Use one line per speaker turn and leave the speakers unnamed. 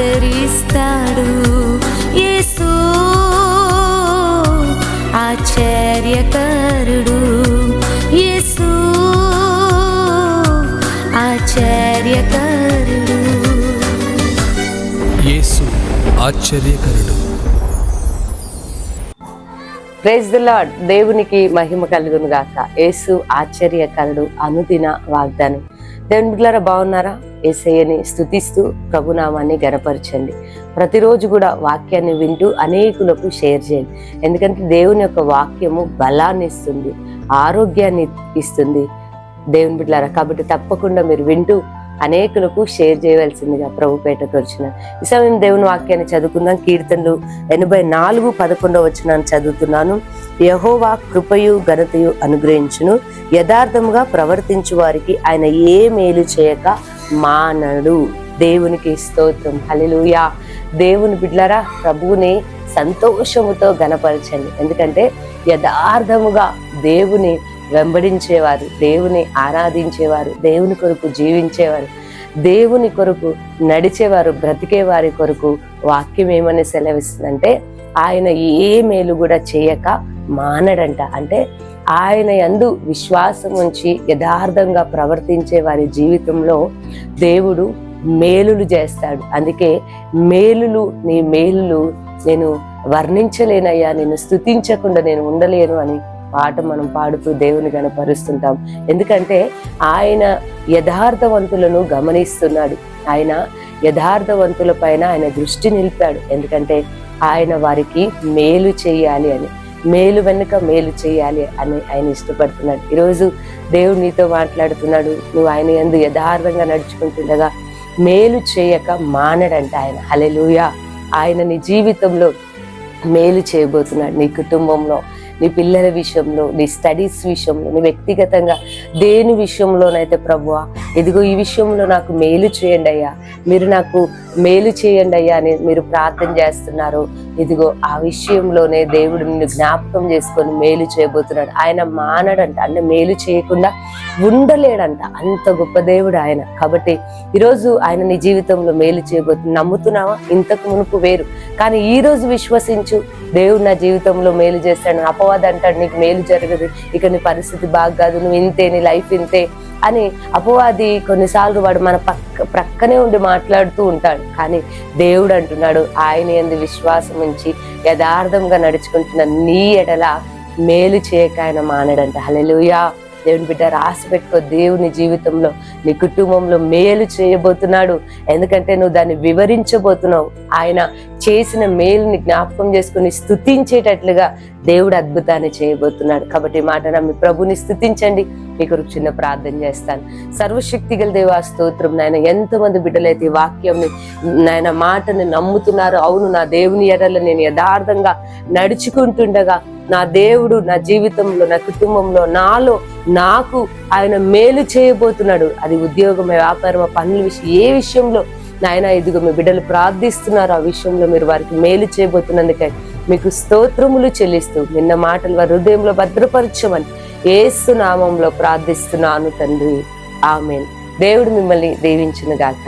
ఆదరిస్తాడు యేసు ఆశ్చర్యకరుడు. యేసు ఆశ్చర్యకరుడు.
యేసు ఆశ్చర్యకరుడు.
ప్రైజ్ ది లార్డ్ దేవునికి మహిమ కలుగును గాక యేసు ఆశ్చర్యకరుడు అనుదిన వాగ్దానం. దేవుని బిడ్డలారా బాగున్నారా? ఏసయ్యని స్థుతిస్తూ ప్రభునామాన్ని గనపరచండి ప్రతిరోజు కూడా వాక్యాన్ని వింటూ అనేకులకు షేర్ చేయండి. ఎందుకంటే దేవుని యొక్క వాక్యము బలాన్ని ఇస్తుంది ఆరోగ్యాన్ని ఇస్తుంది దేవుని బిడ్డలారా. కాబట్టి తప్పకుండా మీరు వింటూ అనేకులకు షేర్ చేయవలసిందిగా ప్రభుపేటకు వచ్చిన ఈ సమయం దేవుని వాక్యాన్ని చదువుకుందాం. కీర్తనలు ఎనభై నాలుగు పదకొండవ వచ్చినాన్ని చదువుతున్నాను. యహోవా కృపయు ఘనతయు అనుగ్రహించును. యథార్థముగా ప్రవర్తించు వారికి ఆయన ఏ మేలు చేయక మానడు. దేవునికి స్తోత్రం. హలిలుయా దేవుని బిడ్లరా ప్రభువుని సంతోషముతో గనపరచండి ఎందుకంటే యథార్థముగా దేవుని వెంబడించేవారు దేవుని ఆరాధించేవారు దేవుని కొరకు జీవించేవారు దేవుని కొరకు నడిచేవారు బ్రతికే వారి కొరకు వాక్యం ఏమని సెలవిస్తుందంటే ఆయన ఏ మేలు కూడా చేయక మానడంట. అంటే ఆయన యందు విశ్వాసం ఉంచి యథార్థంగా ప్రవర్తించే వారి జీవితంలో దేవుడు మేలులు చేస్తాడు. అందుకే మేలులు నీ మేలులు నేను వర్ణించలేనయ్యా నేను స్థుతించకుండా నేను ఉండలేను అని పాట మనం పాడుతూ దేవుని గనపరుస్తుంటాం ఎందుకంటే ఆయన యథార్థవంతులను గమనిస్తున్నాడు. ఆయన యథార్థవంతుల పైన ఆయన దృష్టి నిలిపాడు. ఎందుకంటే ఆయన వారికి మేలు చేయాలి అని మేలు వెనుక మేలు చేయాలి అని ఆయన ఇష్టపడుతున్నాడు. ఈరోజు దేవుడు నీతో మాట్లాడుతున్నాడు. నువ్వు ఆయన ఎందు యథార్థంగా నడుచుకుంటుండగా మేలు చేయక మానడంట ఆయన. హలెలుయా ఆయన నీ జీవితంలో మేలు చేయబోతున్నాడు. నీ కుటుంబంలో నీ పిల్లల విషయంలో నీ స్టడీస్ విషయంలో నీ వ్యక్తిగతంగా దేని విషయంలోనైతే ప్రభువా ఇదిగో ఈ విషయంలో నాకు మేలు చేయండి అయ్యా. మీరు నాకు మేలు చేయండి అయ్యా అని మీరు ప్రార్థన చేస్తున్నారు. ఇదిగో ఆ విషయంలోనే దేవుడు నిన్ను జ్ఞాపకం చేసుకొని మేలు చేయబోతున్నాడు. ఆయన మానడంట అంటే మేలు చేయకుండా ఉండలేడంట. అంత గొప్ప దేవుడు ఆయన. కాబట్టి ఈరోజు ఆయన నీ జీవితంలో మేలు చేయబోతుంది నమ్ముతున్నావా? ఇంతకు మునుపు వేరు. కానీ ఈ రోజు విశ్వసించు దేవుడు నా జీవితంలో మేలు చేస్తాడు. అపవాదం అంటాడు నీకు మేలు జరగదు. ఇక నీ పరిస్థితి బాగా కాదు. నువ్వు ఇంతే నీ లైఫ్ ఇంతే. అని అపవాది కొన్నిసార్లు వాడు మన పక్క ప్రక్కనే ఉండి మాట్లాడుతూ ఉంటాడు. కానీ దేవుడు అంటున్నాడు ఆయన ఎందు విశ్వాసం ఉంచి యథార్థంగా నడుచుకుంటున్న నీ ఎడల మేలు చేయక ఆయన మానడంట. హల్లెలూయా. దేవుని బిడ్డ రాసి పెట్టుకో. దేవుని జీవితంలో నీ కుటుంబంలో మేలు చేయబోతున్నాడు. ఎందుకంటే నువ్వు దాన్ని వివరించబోతున్నావు. ఆయన చేసిన మేలుని జ్ఞాపకం చేసుకుని స్థుతించేటట్లుగా దేవుడు అద్భుతాన్ని చేయబోతున్నాడు. కాబట్టి మాట నమ్మి ప్రభుని స్థుతించండి. మీ కొరకు చిన్న ప్రార్థన చేస్తాను. సర్వశక్తి గల దేవా స్తోత్రం నాయన. ఎంతమంది బిడ్డలైతే ఈ వాక్యంని నాయన మాటని నమ్ముతున్నారు అవును నా దేవుని ఎడల నేను యథార్థంగా నడుచుకుంటుండగా నా దేవుడు నా జీవితంలో నా కుటుంబంలో నాలో నాకు ఆయన మేలు చేయబోతున్నాడు. అది ఉద్యోగమే వ్యాపారం పనుల విషయం ఏ విషయంలో నాయన ఇదిగో మీ బిడ్డలు ప్రార్థిస్తున్నారు ఆ విషయంలో మీరు వారికి మేలు చేయబోతున్నందుకై మీకు స్తోత్రములు చెల్లిస్తూ నిన్న మాటలు వారి హృదయంలో భద్రపరచమని ఏసునామంలో ప్రార్థిస్తున్నాను తండ్రి. ఆమెన్. దేవుడు మిమ్మల్ని దీవించిన గాక